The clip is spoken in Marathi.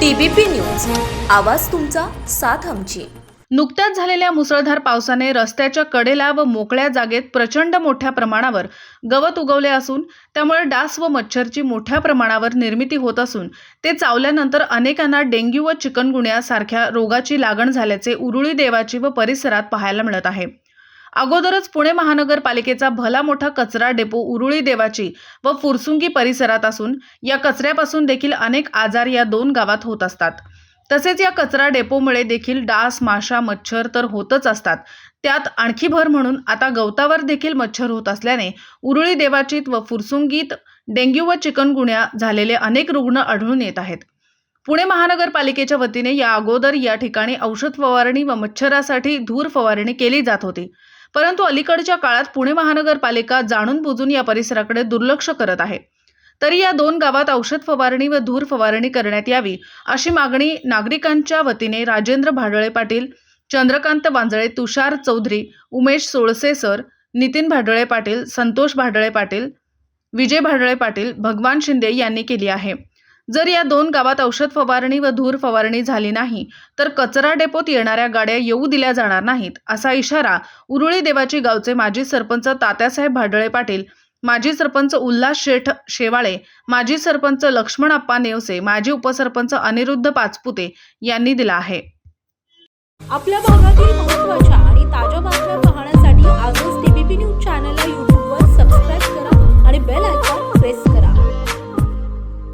TBP news. आवाज तुमचा साथ आमची. नुकत्याच झालेल्या मुसळधार पावसाने रस्त्याच्या कडेला व मोकळ्या जागेत प्रचंड मोठ्या प्रमाणावर गवत उगवले असून त्यामुळे डास व मच्छरची मोठ्या प्रमाणावर निर्मिती होत असून ते चावल्यानंतर अनेकांना डेंग्यू व चिकनगुण्यासारख्या रोगाची लागण झाल्याचे उरुळी देवाची व परिसरात पाहायला मिळत आहे. अगोदरच पुणे महानगरपालिकेचा भला मोठा कचरा डेपो उरुळी देवाची व फुरसुंगी परिसरात असून या कचऱ्यापासून देखील अनेक आजार या दोन गावात होत असतात. तसेच या कचरा डेपोमुळे देखील डास माशा मच्छर तर होतच असतात. त्यात आणखी भर म्हणून आता गवतावर देखील मच्छर होत असल्याने उरुळी देवाचीत व फुरसुंगीत डेंग्यू व चिकनगुण्या झालेले अनेक रुग्ण आढळून येत आहेत. पुणे महानगरपालिकेच्या वतीने या अगोदर या ठिकाणी औषध फवारणी व मच्छरासाठी धूर फवारणी केली जात होती. परंतु अलीकडच्या काळात पुणे महानगरपालिका जाणून बुजून या परिसराकडे दुर्लक्ष करत आहे. तरी या दोन गावात औषध फवारणी व धूर फवारणी करण्यात यावी अशी मागणी नागरिकांच्या वतीने राजेंद्र भाडळे पाटील चंद्रकांत वांजळे तुषार चौधरी उमेश सोळसे सर नितीन भाडळे पाटील संतोष भाडळे पाटील विजय भाडळे पाटील भगवान शिंदे यांनी केली आहे. जर या दोन गावात औषध फवारणी व धूर फवारणी झाली नाही तर कचरा डेपोत येणाऱ्या गाड्या येऊ दिल्या जाणार नाहीत असा इशारा उरुळी देवाची गावचे माजी सरपंच तात्यासाहेब भाडळे पाटील माजी सरपंच उल्हास शेठ शेवाळे माजी सरपंच लक्ष्मण अप्पा नेवसे माजी उपसरपंच अनिरुद्ध पाचपुते यांनी दिला आहे. आपल्या भागातील महत्त्वाच्या